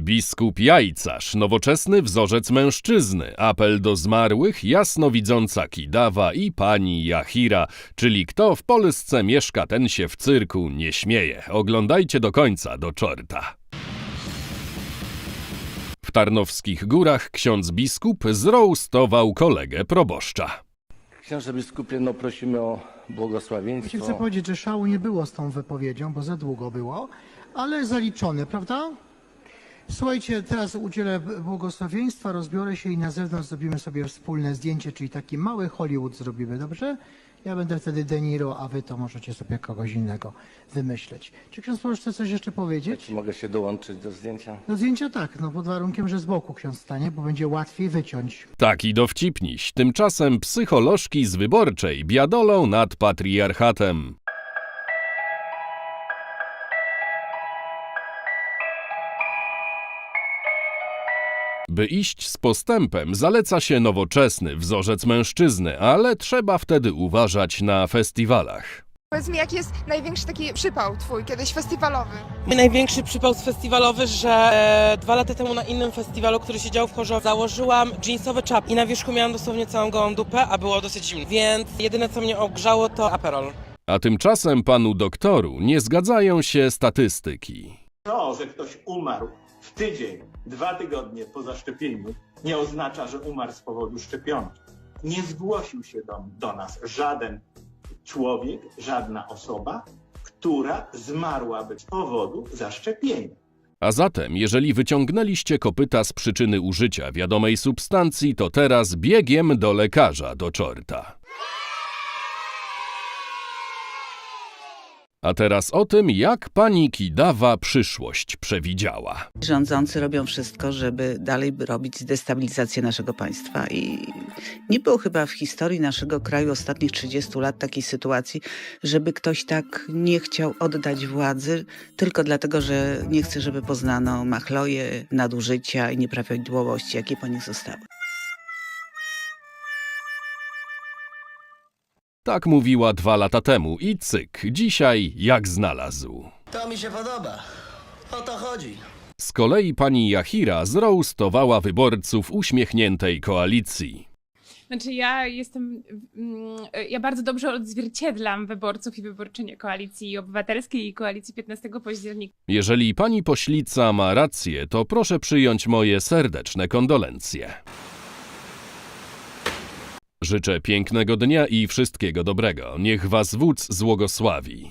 Biskup Jajcarz, nowoczesny wzorzec mężczyzny, apel do zmarłych, jasnowidząca Kidawa i pani Jahira, czyli kto w Polsce mieszka, ten się w cyrku nie śmieje. Oglądajcie do końca, do czorta. W Tarnowskich Górach ksiądz biskup zroustował kolegę proboszcza. Księże biskupie, no prosimy o błogosławieństwo. chcę powiedzieć, że szału nie było z tą wypowiedzią, bo za długo było, ale zaliczone, prawda? Słuchajcie, teraz udzielę błogosławieństwa, rozbiorę się i na zewnątrz zrobimy sobie wspólne zdjęcie, czyli taki mały Hollywood zrobimy, dobrze? Ja będę wtedy De Niro, a wy to możecie sobie kogoś innego wymyśleć. Czy ksiądz Paweł chce coś jeszcze powiedzieć? Czy mogę się dołączyć do zdjęcia? Do zdjęcia tak, no pod warunkiem, że z boku ksiądz stanie, bo będzie łatwiej wyciąć. Taki dowcipniś. Tymczasem psycholożki z wyborczej biadolą nad patriarchatem. By iść z postępem, zaleca się nowoczesny wzorzec mężczyzny, ale trzeba wtedy uważać na festiwalach. Powiedz mi, jaki jest największy taki przypał twój, kiedyś festiwalowy? Mój największy przypał festiwalowy, że e, dwa lata temu na innym festiwalu, który się działo w Chorzowie, założyłam jeansowe czapki i na wierzchu miałam dosłownie całą gołą dupę, a było dosyć zimno. Więc jedyne co mnie ogrzało to aperol. A tymczasem panu doktoru nie zgadzają się statystyki. To, że ktoś umarł w tydzień, dwa tygodnie po zaszczepieniu, nie oznacza, że umarł z powodu szczepionki. Nie zgłosił się do, do nas żaden człowiek, żadna osoba, która zmarłaby z powodu zaszczepienia. A zatem, jeżeli wyciągnęliście kopyta z przyczyny użycia wiadomej substancji, to teraz biegiem do lekarza do czorta. A teraz o tym, jak pani Kidawa przyszłość przewidziała. Rządzący robią wszystko, żeby dalej robić destabilizację naszego państwa i nie było chyba w historii naszego kraju ostatnich 30 lat takiej sytuacji, żeby ktoś tak nie chciał oddać władzy tylko dlatego, że nie chce, żeby poznano machloje, nadużycia i nieprawidłowości, jakie po nich zostały. Tak mówiła dwa lata temu i cyk, dzisiaj jak znalazł. To mi się podoba. O to chodzi. Z kolei pani Jahira zroustowała wyborców uśmiechniętej koalicji. Znaczy ja jestem, mm, ja bardzo dobrze odzwierciedlam wyborców i wyborczynie Koalicji Obywatelskiej i Koalicji 15 października. Jeżeli pani poślica ma rację, to proszę przyjąć moje serdeczne kondolencje. Życzę pięknego dnia i wszystkiego dobrego. Niech was wódz złogosławi.